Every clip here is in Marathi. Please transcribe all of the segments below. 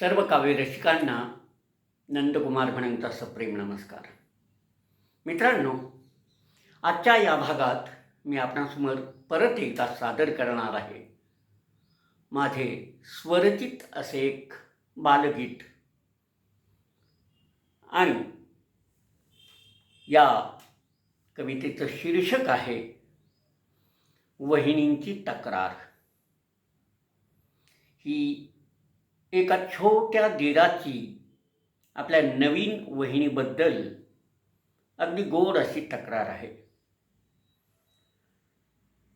सर्व काव्यरसिकांना नंदकुमार म्हणंगचा सप्रेम नमस्कार. मित्रांनो आजच्या या भागात मी आपणासमोर परत एकदा सादर करणार आहे. माझे स्वरचित असे एक बालगीत. आणि या कवितेचं शीर्षक आहे वहिनींची तक्रार. ही एका छोट्या दिराची आपल्या नवीन वहिनीबद्दल अगदी गोड अशी तक्रार आहे.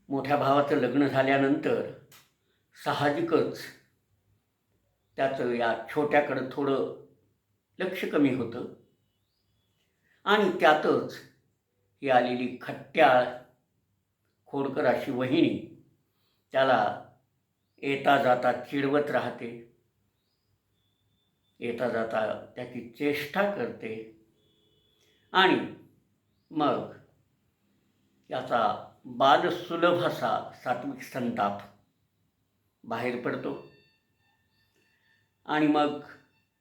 मोठ्या भावाचं लग्न झाल्यानंतर साहजिकच त्याचं या छोट्याकडं थोडं लक्ष कमी होतं. आणि त्यातच ही आलेली खट्ट्याळ खोडकर अशी वहिनी त्याला येता जाता चिडवत राहते. येता जाता त्याची चेष्टा करते. आणि मग याचा बालसुलभ असा सात्विक संताप बाहेर पडतो. आणि मग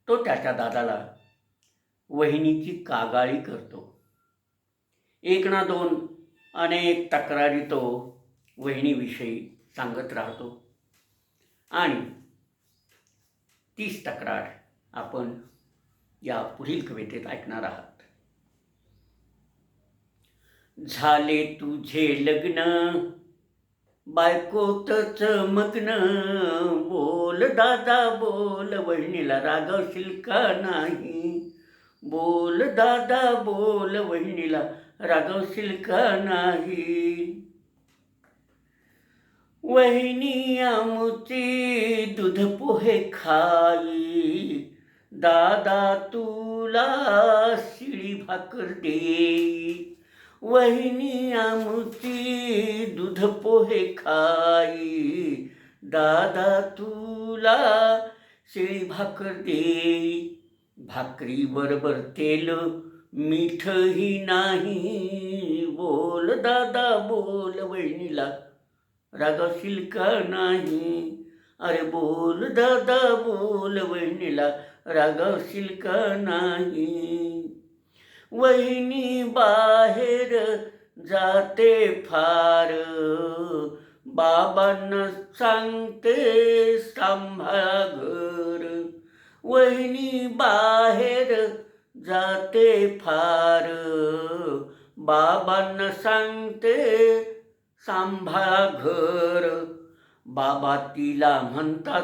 तो त्याच्या दादाला वहिनीची कागाळी करतो. एक ना दोन अनेक तक्रारी तो वहिनीविषयी सांगत राहतो. आणि तीच तक्रार आपण या पुढील कवितेत ऐकणार आहात. झाले तुझे लग्न बायकोतच मग्न बोल दादा बोल वहिनीला रागवशील का नाही? बोल दादा बोल वहिनीला रागवशील का नाही? वहिनी आमुची दूध पोहे खाई दादा तुला शिळी भाकर दे. वहिनी आमुची दूध पोहे खाई. दादा तुला शिळी भाकर दे. भाकरी बरोबर तेल मीठही नाही. बोल दादा बोल वहिनीला. रागवशील का नाही. अरे बोल दादा बोल वहिनीला. रागवशील का नाही. वहिनी बाहेर जाते फार. बाबांना सांगते सांभाळा घर वहिनी बाहेर जाते फार. बाबांना सांगते सांभाळा घर बाबा तिला म्हणतात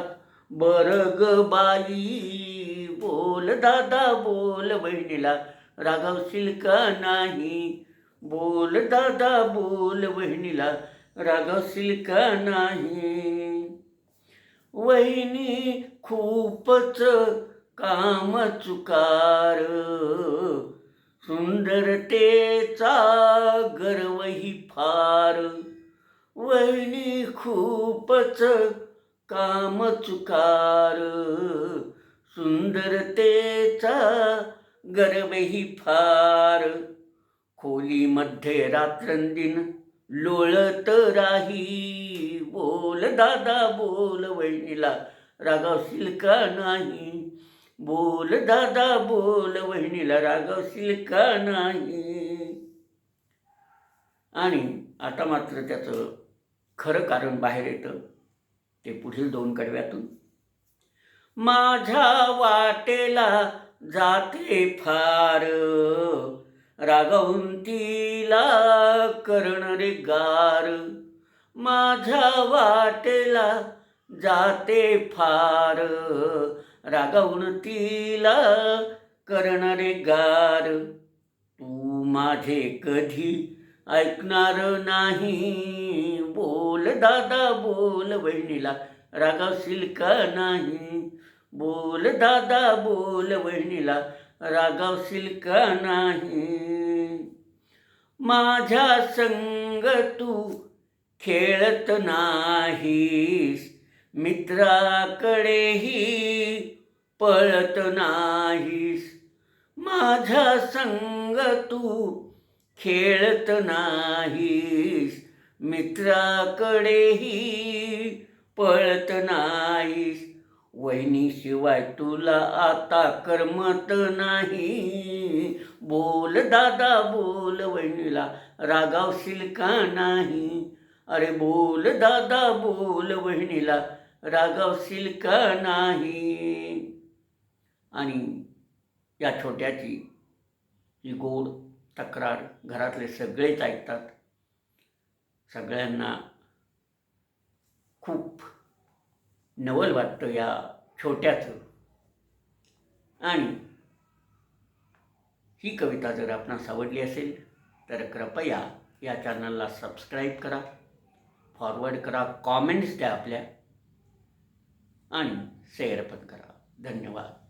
बरग बाई बोल दादा बोल बहिणीला रागावशील का नाही. बोल दादा बोल बहिणीला रागावशील का नाही. वहिनी खूपच काम चुकार सुंदरतेचा गर्वही फार. वहिनी खूपच काम चुकार सुंदरतेचा गर्वही फार. खोलीमध्ये रात्रंदिन लोळत राही. बोल दादा बोल वहिनीला रागावशील का नाही? बोल दादा बोल वहिनीला रागावशील का नाही? आणि आता मात्र त्याचं खरं कारण बाहेर येतं ते पुढील दोन कडव्यातून माझ्या वाटेला जाते फार. रागवून तिला करणारे गार. माझ्या वाटेला जाते फार. रागवून तिला करणारे गार. तू माझे कधी ऐकणार नाही. बोल दादा बोल. बहिणीला रागावशील का नाही? बोल दादा बोल वहिनीला रागावशील का नाही. माझ्या संग तू खेळत नाहीस मित्राकडेही पळत नाहीस. माझ्या संग तू खेळत नाहीस मित्राकडेही पळत नाहीस. वहिनीशिवाय तुला आता करमत नाही. बोल दादा बोल वहिनीला रागावशील का नाही. अरे बोल दादा बोल वहिनीला रागावशील का नाही. आणि या छोट्याची ही गोड तक्रार घरातले सगळेच ऐकतात सगळ्यांना खूप नवल वाटतं या छोट्याचं. आणि ही कविता जर आपणास आवडली असेल तर कृपया या चॅनलला सबस्क्राईब करा फॉरवर्ड करा कॉमेंट्स द्या आपल्या आणि शेअर पण करा. धन्यवाद.